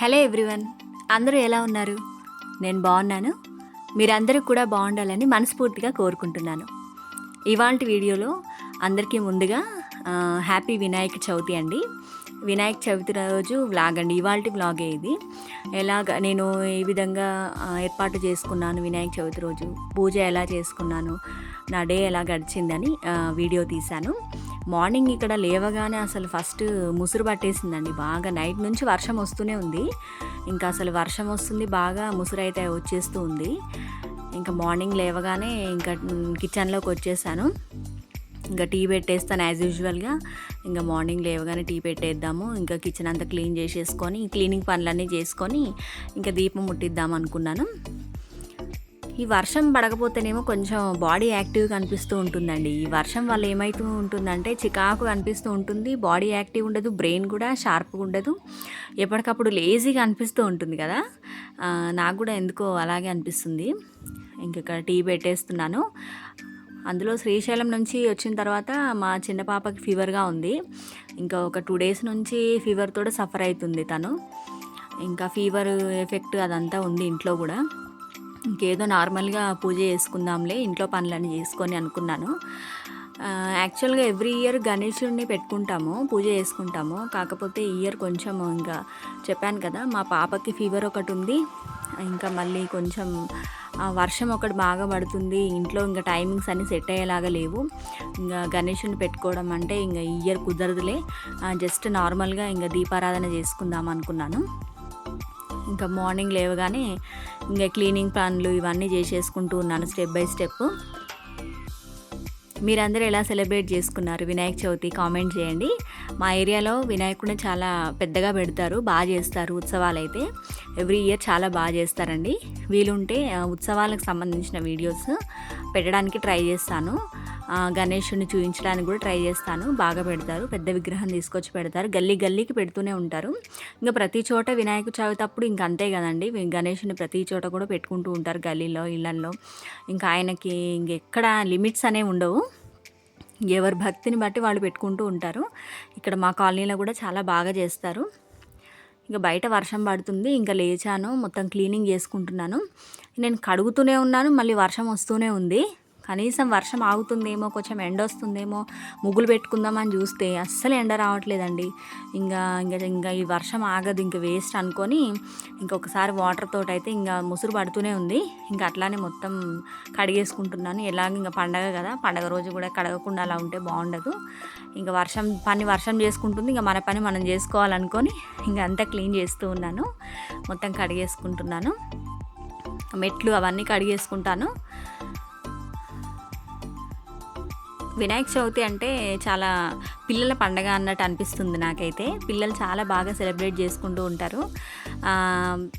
Hello everyone అందరూ ఎలా ఉన్నారు? నేను బాగున్నాను. మీరందరూ కూడా బాగుండాలని మనస్ఫూర్తిగా కోరుకుంటున్నాను. ఇవాళ వీడియోలో అందరికీ ముందుగా హ్యాపీ వినాయక చవితి అండి. వినాయక చవితి రోజు వ్లాగ్ అండి. ఇవాళ వ్లాగే ఇది. ఎలాగ నేను ఏ విధంగా ఏర్పాటు చేసుకున్నాను వినాయక చవితి రోజు? పూజ ఎలా చేసుకున్నాను? నా డే ఎలా గడిచిందని వీడియో తీశాను. మార్నింగ్ ఇక్కడ లేవగానే అసలు ఫస్ట్ ముసురు పట్టేసిందండి. బాగా నైట్ నుంచి వర్షం వస్తూనే ఉంది. ఇంకా అసలు వర్షం వస్తుంది బాగా ముసురు అయితే వచ్చేస్తూ ఉంది. ఇంకా మార్నింగ్ లేవగానే ఇంకా కిచెన్లోకి వచ్చేసాను. ఇంకా టీ పెట్టేస్తాను యాజ్ యూజువల్గా ఇంకా మార్నింగ్ లేవగానే టీ పెట్టేద్దాము. ఇంకా కిచెన్ అంతా క్లీన్ చేసేసుకొని క్లీనింగ్ పనులన్నీ చేసుకొని ఇంకా దీపం ముట్టిద్దాం అనుకున్నాను. ఈ వర్షం పడకపోతేనేమో కొంచెం బాడీ యాక్టివ్గా అనిపిస్తూ ఉంటుందండి. ఈ వర్షం వల్ల ఏమవుతూ ఉంటుందంటే చికాకు అనిపిస్తూ ఉంటుంది. బాడీ యాక్టివ్ ఉండదు బ్రెయిన్ కూడా షార్ప్గా ఉండదు. ఎప్పటికప్పుడు లేజీగా అనిపిస్తూ ఉంటుంది కదా? నాకు కూడా ఎందుకో అలాగే అనిపిస్తుంది. ఇంక ఇక్కడ టీ పెట్టేస్తున్నాను. అందులో శ్రీశైలం నుంచి వచ్చిన తర్వాత మా చిన్న పాపకి ఫీవర్గా ఉంది. ఇంకా ఒక టూ డేస్ నుంచి ఫీవర్తో సఫర్ అవుతుంది తను. ఇంకా ఫీవర్ ఎఫెక్ట్ అదంతా ఉంది ఇంట్లో కూడా. ఇంకేదో నార్మల్గా పూజ చేసుకుందాంలే ఇంట్లో పనులన్నీ చేసుకొని అనుకున్నాను. యాక్చువల్గా ఎవ్రీ ఇయర్ గణేషుడిని పెట్టుకుంటాము పూజ చేసుకుంటాము. కాకపోతే ఈ ఇయర్ కొంచెం ఇంకా చెప్పాను కదా మా పాపకి ఫీవర్ ఒకటి ఉంది. ఇంకా మళ్ళీ కొంచెం వర్షం ఒకటి బాగా పడుతుంది. ఇంట్లో ఇంకా టైమింగ్స్ అన్నీ సెట్ అయ్యేలాగా లేవు. ఇంకా గణేషుని పెట్టుకోవడం అంటే ఇంకా ఇయర్ కుదరదులే. జస్ట్ నార్మల్గా ఇంకా దీపారాధన చేసుకుందాం అనుకున్నాను. ఇంకా మార్నింగ్ లేవగానే ఇంకా క్లీనింగ్ పనులు ఇవన్నీ చేసేసుకుంటూ ఉన్నాను స్టెప్ బై స్టెప్. మీరందరూ ఎలా సెలబ్రేట్ చేసుకున్నారు? వినాయక చవితి కామెంట్ చేయండి. మా ఏరియాలో వినాయకుడిని చాలా పెద్దగా పెడతారు బాగా చేస్తారు ఉత్సవాలు అయితే ఎవ్రీ ఇయర్ చాలా బాగా చేస్తారండి. వీలుంటే ఉత్సవాలకు సంబంధించిన వీడియోస్ పెట్టడానికి ట్రై చేస్తాను. గణేషుని చూపించడానికి కూడా ట్రై చేస్తాను. బాగా పెడతారు. పెద్ద విగ్రహం తీసుకొచ్చి పెడతారు. గల్లీ గల్లీకి పెడుతూనే ఉంటారు. ఇంకా ప్రతి చోట వినాయక చవితి అప్పుడు ఇంక అంతే కదండి. గణేషుని ప్రతి చోట కూడా పెట్టుకుంటూ ఉంటారు గల్లీలో ఇళ్ళల్లో ఇంకా ఆయనకి ఇంకెక్కడ లిమిట్స్ అనేవి ఉండవు. ఎవరి భక్తిని బట్టి వాళ్ళు పెట్టుకుంటూ ఉంటారు. ఇక్కడ మా కాలనీలో కూడా చాలా బాగా చేస్తారు. ఇంకా బయట వర్షం పడుతుంది. ఇంకా లేచాను. మొత్తం క్లీనింగ్ చేసుకుంటున్నాను. నేను కడుగుతూనే ఉన్నాను. మళ్ళీ వర్షం వస్తూనే ఉంది. కనీసం వర్షం ఆగుతుందేమో కొంచెం ఎండ వస్తుందేమో ముగ్గులు పెట్టుకుందామని చూస్తే అస్సలు ఎండ రావట్లేదండి. ఇంకా ఇంకా ఇంకా ఈ వర్షం ఆగదు ఇంకా వేస్ట్ అనుకొని ఇంకొకసారి వాటర్ తోటి అయితే ఇంకా ముసురు పడుతూనే ఉంది. ఇంకా అట్లానే మొత్తం కడిగేసుకుంటున్నాను. ఎలాగ ఇంకా పండగ కదా పండగ రోజు కూడా కడగకుండా అలా ఉంటే బాగుండదు. ఇంకా వర్షం పని వర్షం చేసుకుంటుంది ఇంకా మన పని మనం చేసుకోవాలనుకొని ఇంకా అంతా క్లీన్ చేస్తూ ఉన్నాను. మొత్తం కడిగేసుకుంటున్నాను. మెట్లు అవన్నీ కడిగేసుకుంటాను. వినాయక చవితి అంటే చాలా పిల్లల పండగ అన్నట్టు అనిపిస్తుంది నాకైతే. పిల్లలు చాలా బాగా సెలబ్రేట్ చేసుకుంటూ ఉంటారు.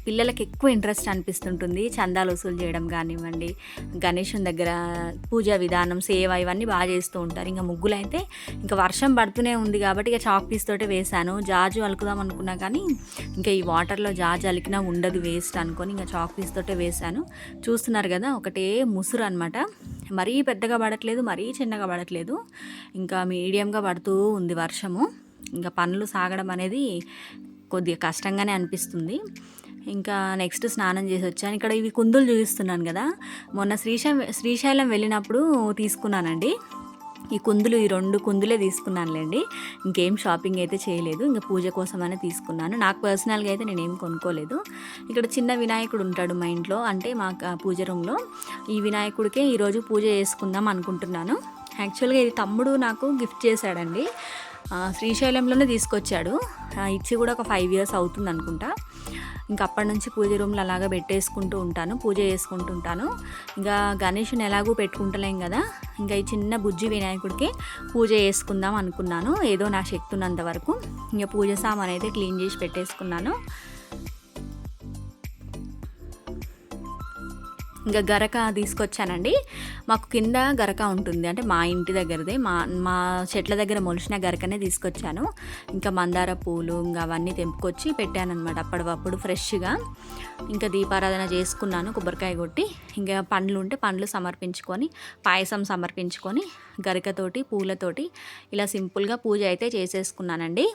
పిల్లలకి ఎక్కువ ఇంట్రెస్ట్ అనిపిస్తుంటుంది చందాలు వసూలు చేయడం కానివ్వండి గణేషుని దగ్గర పూజా విధానం సేవ ఇవన్నీ బాగా చేస్తూ ఉంటారు. ఇంకా ముగ్గులు అయితే ఇంకా వర్షం పడుతూనే ఉంది కాబట్టి ఇక చాక్ పీస్ తోటే వేశాను. జాజు అలుకుదాం అనుకున్నా కానీ ఇంకా ఈ వాటర్లో జాజు అలికినా ఉండదు వేస్ట్ అనుకొని ఇంకా చాక్ పీస్ తోటే వేశాను. చూస్తున్నారు కదా ఒకటే ముసురు అనమాట మరీ పెద్దగా పడట్లేదు మరీ చిన్నగా పడట్లేదు. ఇంకా మీడియంగా పడుతూ ఉంది వర్షము. ఇంకా పనులు సాగడం అనేది కొద్దిగా కష్టంగానే అనిపిస్తుంది. ఇంకా నెక్స్ట్ స్నానం చేసి వచ్చాను. ఇక్కడ ఇవి కుందులు చూపిస్తున్నాను కదా. మొన్న శ్రీశైలం శ్రీశైలం వెళ్ళినప్పుడు తీసుకున్నానండి. ఈ కుందులు ఈ రెండు కుందులే తీసుకున్నానులేండి. ఇంకేం షాపింగ్ అయితే చేయలేదు. ఇంకా పూజ కోసమనే తీసుకున్నాను. నాకు పర్సనల్గా అయితే నేనేం కొనుక్కోలేదు. ఇక్కడ చిన్న వినాయకుడు ఉంటాడు మా ఇంట్లో. అంటే మా పూజ రూమ్లో. ఈ వినాయకుడికే ఈరోజు పూజ చేసుకుందాం అనుకుంటున్నాను. యాక్చువల్గా ఇది తమ్ముడు నాకు గిఫ్ట్ చేశాడండి. శ్రీశైలంలోనే తీసుకొచ్చాడు. ఇచ్చి కూడా ఒక ఫైవ్ ఇయర్స్ అవుతుంది అనుకుంటా. ఇంకా అప్పటి నుంచి పూజ రూమ్లో అలాగా పెట్టేసుకుంటూ ఉంటాను పూజ చేసుకుంటుంటాను ఇంకా గణేషుని ఎలాగూ పెట్టుకుంటలేం కదా ఇంకా ఈ చిన్న బుజ్జి వినాయకుడికి పూజ చేసుకుందాం అనుకున్నాను ఏదో నా శక్తి ఉన్నంత వరకు. ఇంకా పూజ సామాన్ అయితే క్లీన్ చేసి పెట్టేసుకున్నాను. ఇంకా గరక తీసుకొచ్చానండి. మాకు కింద గరక ఉంటుంది. అంటే మా ఇంటి దగ్గరదే. మా మా చెట్ల దగ్గర మొలిచిన గరకనే తీసుకొచ్చాను. ఇంకా మందార పూలు ఇంకా అవన్నీ తెంపుకొచ్చి పెట్టానమాట అప్పటికప్పుడు ఫ్రెష్గా. ఇంకా దీపారాధన చేసుకున్నాను కొబ్బరికాయ కొట్టి. ఇంకా పండ్లు ఉంటే పండ్లు సమర్పించుకొని పాయసం సమర్పించుకొని గరికతోటి పూలతోటి ఇలా సింపుల్గా పూజ అయితే చేసేసుకున్నానండి.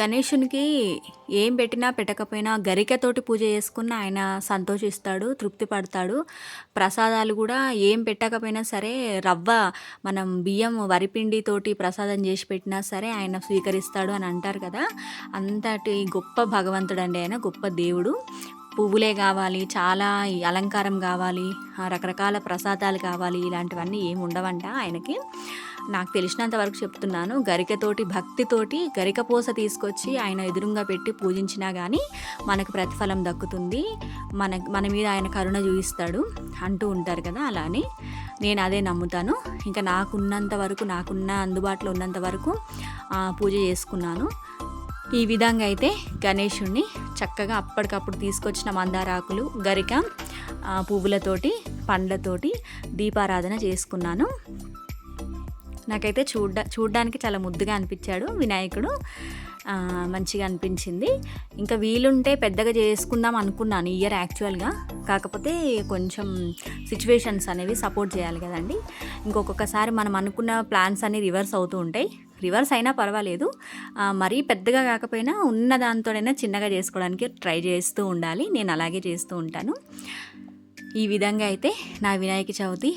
గణేషునికి ఏం పెట్టినా పెట్టకపోయినా గరికతోటి పూజ చేసుకున్న ఆయన సంతోషిస్తాడు తృప్తి పడతాడు. ప్రసాదాలు కూడా ఏం పెట్టకపోయినా సరే రవ్వ మనం బియ్యం వరిపిండితోటి ప్రసాదం చేసి పెట్టినా సరే ఆయన స్వీకరిస్తాడు అని అంటారు కదా. అంతటి గొప్ప భగవంతుడు అండి ఆయన గొప్ప దేవుడు. పువ్వులే కావాలి చాలా ఈ అలంకారం కావాలి రకరకాల ప్రసాదాలు కావాలి ఇలాంటివన్నీ ఏమి ఉండవంట ఆయనకి. నాకు తెలిసినంత వరకు చెప్తున్నాను గరికతోటి భక్తితోటి గరిక పూస తీసుకొచ్చి ఆయన ఎదురుగా పెట్టి పూజించినా కానీ మనకు ప్రతిఫలం దక్కుతుంది. మన మన మీద ఆయన కరుణ చూపిస్తాడు అంటూ ఉంటారు కదా అలానే నేను అదే నమ్ముతాను. ఇంకా నాకున్నంత వరకు నాకున్న అందుబాటులో ఉన్నంత వరకు పూజ చేసుకున్నాను. ఈ విధంగా అయితే గణేషుణ్ణి చక్కగా అప్పటికప్పుడు తీసుకొచ్చిన మందారాకులు గరిక పువ్వులతోటి పండ్లతోటి దీపారాధన చేసుకున్నాను. నాకైతే చూడ్డా చూడ్డానికి చాలా ముద్దుగా అనిపించాడు వినాయకుడు. మంచిగా అనిపించింది. ఇంకా వీలుంటే పెద్దగా చేసుకుందాం అనుకున్నాను ఇయర్ యాక్చువల్గా. కాకపోతే కొంచెం సిచ్యువేషన్స్ అనేవి సపోర్ట్ చేయాలి కదండి. ఇంకొకసారి మనం అనుకున్న ప్లాన్స్ అన్ని రివర్స్ అవుతూ ఉంటాయి. రివర్స్ అయినా పర్వాలేదు. మరీ పెద్దగా కాకపోయినా ఉన్న దాంతోనైనా చిన్నగా చేసుకోవడానికి ట్రై చేస్తూ ఉండాలి. నేను అలాగే చేస్తూ ఉంటాను. ఈ విధంగా అయితే నా వినాయక చవితి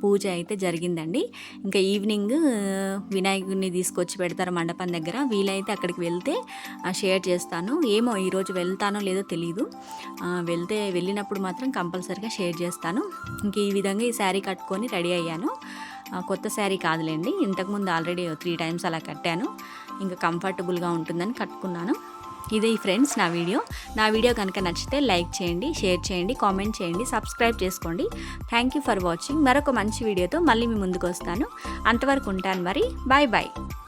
పూజ అయితే జరిగిందండి. ఇంకా ఈవినింగ్ వినాయకుడిని తీసుకొచ్చి పెడతారు మండపం దగ్గర. వీలైతే అక్కడికి వెళ్తే షేర్ చేస్తాను. ఏమో ఈరోజు వెళ్తానో లేదో తెలియదు వెళ్తే వెళ్ళినప్పుడు మాత్రం కంపల్సరీగా షేర్ చేస్తాను. ఇంక ఈ విధంగా ఈ శారీ కట్టుకొని రెడీ అయ్యాను. కొత్త శారీ కాదులేండి. ఇంతకుముందు ఆల్రెడీ త్రీ టైమ్స్ అలా కట్టాను. ఇంకా కంఫర్టబుల్గా ఉంటుందని కట్టుకున్నాను. ఇదే ఈ ఫ్రెండ్స్ నా వీడియో. నా వీడియో కనుక నచ్చితే లైక్ చేయండి షేర్ చేయండి కామెంట్ చేయండి సబ్స్క్రైబ్ చేసుకోండి. Thank you for watching. మరొక మంచి వీడియోతో మళ్ళీ మీ ముందుకు వస్తాను. అంతవరకు ఉంటాను మరి. Bye bye.